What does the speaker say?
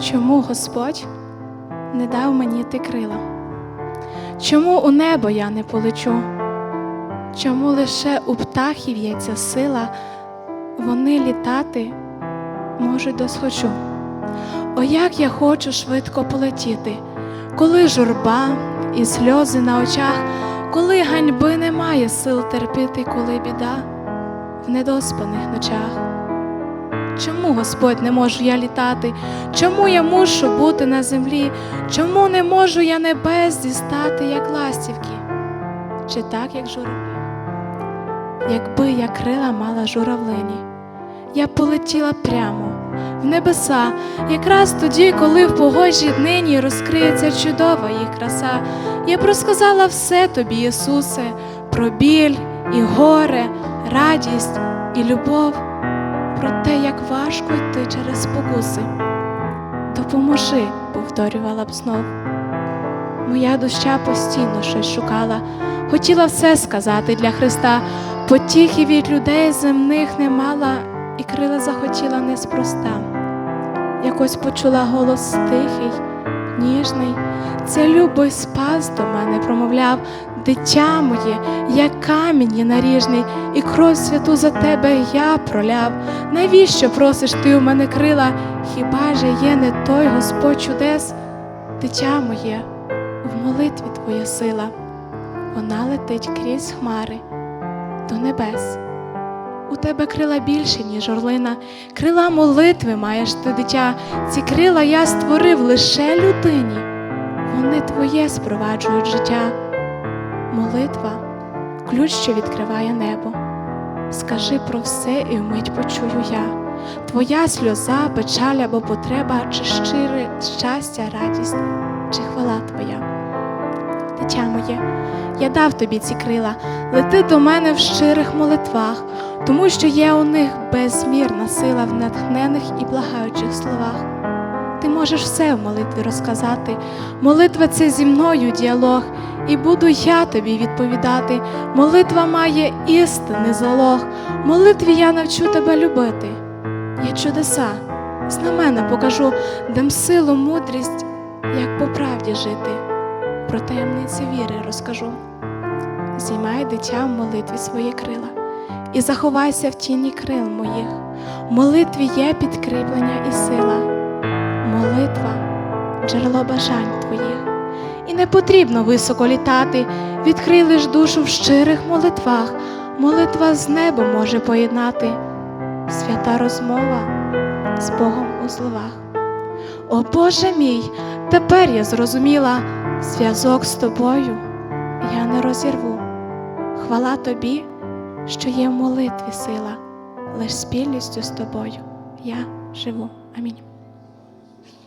Чому Господь не дав мені ти крила? Чому у небо я не полечу? Чому лише у птахів є ця сила, вони літати можуть досхочу? О, як я хочу швидко полетіти, коли журба і сльози на очах, коли ганьби немає сил терпіти, коли біда в недоспаних ночах. Чому, Господь, не можу я літати? Чому я мушу бути на землі? Чому не можу я небес дістати, як ластівки? Чи так, як журавлі? Якби я крила мала журавлині, я полетіла прямо в небеса, якраз тоді, коли в погожій днині розкриється чудова їх краса. Я б розказала все тобі, Ісусе, про біль і горе, радість і любов про те, як важко йти через спокуси. Допоможи, повторювала б знов. Моя душа постійно щось шукала, хотіла все сказати для Христа, потіхи від людей земних не мала, і крила захотіла неспроста. Якось почула голос тихий, ніжний, це любий спас до мене промовляв, дитя моє, як камінь є наріжний, і кров святу за тебе я проляв. Навіщо просиш ти у мене крила? Хіба же є не той Господь чудес? Дитя моє, в молитві твоя сила, вона летить крізь хмари до небес. У тебе крила більше, ніж орлина, крила молитви маєш ти дитя. Ці крила я створив лише людині, вони твоє спроваджують життя. Молитва ключ, що відкриває небо. Скажи про все, і вмить почую я. Твоя сльоза, печаль або потреба, чи щире щастя, радість, чи хвала твоя. Дитя моє, я дав тобі ці крила, лети до мене в щирих молитвах, тому що є у них безмірна сила в натхнених і благаючих словах. Можеш все в молитві розказати. Молитва це зі мною діалог, і буду я тобі відповідати. Молитва має істинний залог. Молитві я навчу тебе любити. Я чудеса, знамена покажу, дам силу, мудрість, як по правді жити. Про таємниці віри розкажу. Зіймай дитя в молитві свої крила і заховайся в тіні крил моїх. В молитві є підкріплення і сила. Молитва джерело бажань твоїх. І не потрібно високо літати, відкрий лиш душу в щирих молитвах. Молитва з небом може поєднати, свята розмова з Богом у словах. О Боже мій, тепер я зрозуміла зв'язок з тобою я не розірву. Хвала тобі, що є в молитві сила, лиш спільністю з тобою я живу. Амінь.